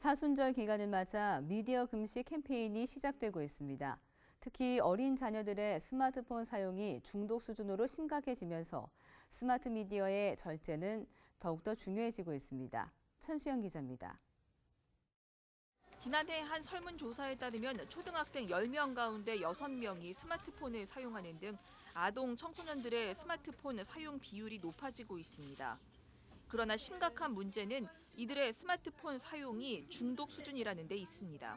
사순절 기간을 맞아 미디어 금식 캠페인이 시작되고 있습니다. 특히 어린 자녀들의 스마트폰 사용이 중독 수준으로 심각해지면서 스마트 미디어의 절제는 더욱더 중요해지고 있습니다. 천수영 기자입니다. 지난해 한 설문조사에 따르면 초등학생 10명 가운데 6명이 스마트폰을 사용하는 등 아동 청소년들의 스마트폰 사용 비율이 높아지고 있습니다. 그러나 심각한 문제는 이들의 스마트폰 사용이 중독 수준이라는 데 있습니다.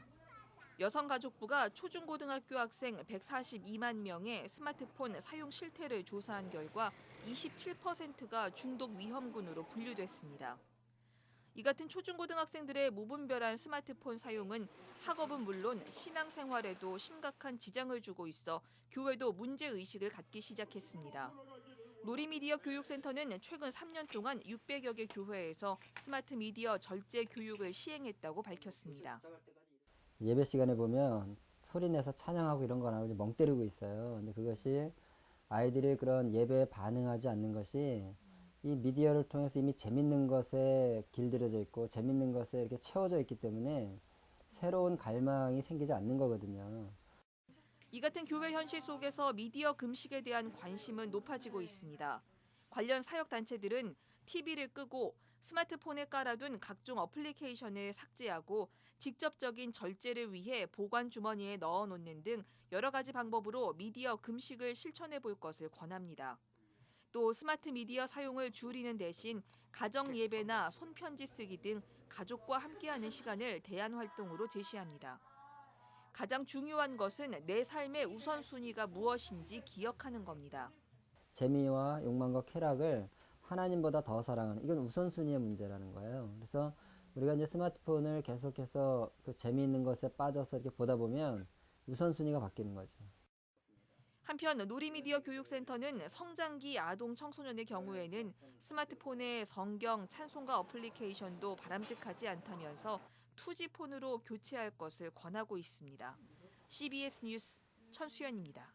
여성가족부가 초중고등학교 학생 142만 명의 스마트폰 사용 실태를 조사한 결과 27%가 중독 위험군으로 분류됐습니다. 이 같은 초중고등학생들의 무분별한 스마트폰 사용은 학업은 물론 신앙생활에도 심각한 지장을 주고 있어 교회도 문제의식을 갖기 시작했습니다. 놀이미디어 교육센터는 최근 3년 동안 600여 개 교회에서 스마트 미디어 절제 교육을 시행했다고 밝혔습니다. 예배 시간에 보면 소리 내서 찬양하고 이런 거안 하고 멍 때리고 있어요. 근데 그것이 아이들이 그런 예배에 반응하지 않는 것이 이 미디어를 통해서 이미 재밌는 것에 길들여져 있고 재밌는 것에 이렇게 채워져 있기 때문에 새로운 갈망이 생기지 않는 거거든요. 이 같은 교회 현실 속에서 미디어 금식에 대한 관심은 높아지고 있습니다. 관련 사역 단체들은 TV를 끄고 스마트폰에 깔아둔 각종 어플리케이션을 삭제하고 직접적인 절제를 위해 보관 주머니에 넣어 놓는 등 여러 가지 방법으로 미디어 금식을 실천해 볼 것을 권합니다. 또 스마트 미디어 사용을 줄이는 대신 가정 예배나 손편지 쓰기 등 가족과 함께하는 시간을 대안 활동으로 제시합니다. 가장 중요한 것은 내 삶의 우선순위가 무엇인지 기억하는 겁니다. 재미와 욕망과 쾌락을 하나님보다 더 사랑하는 이건 우선순위의 문제라는 거예요. 그래서 우리가 이제 스마트폰을 계속해서 그 재미있는 것에 빠져서 이렇게 보다 보면 우선순위가 바뀌는 거죠. 한편 놀이미디어 교육센터는 성장기 아동 청소년의 경우에는 스마트폰의 성경, 찬송가 어플리케이션도 바람직하지 않다면서 투지폰으로 교체할 것을 권하고 있습니다. CBS 뉴스 천수연입니다.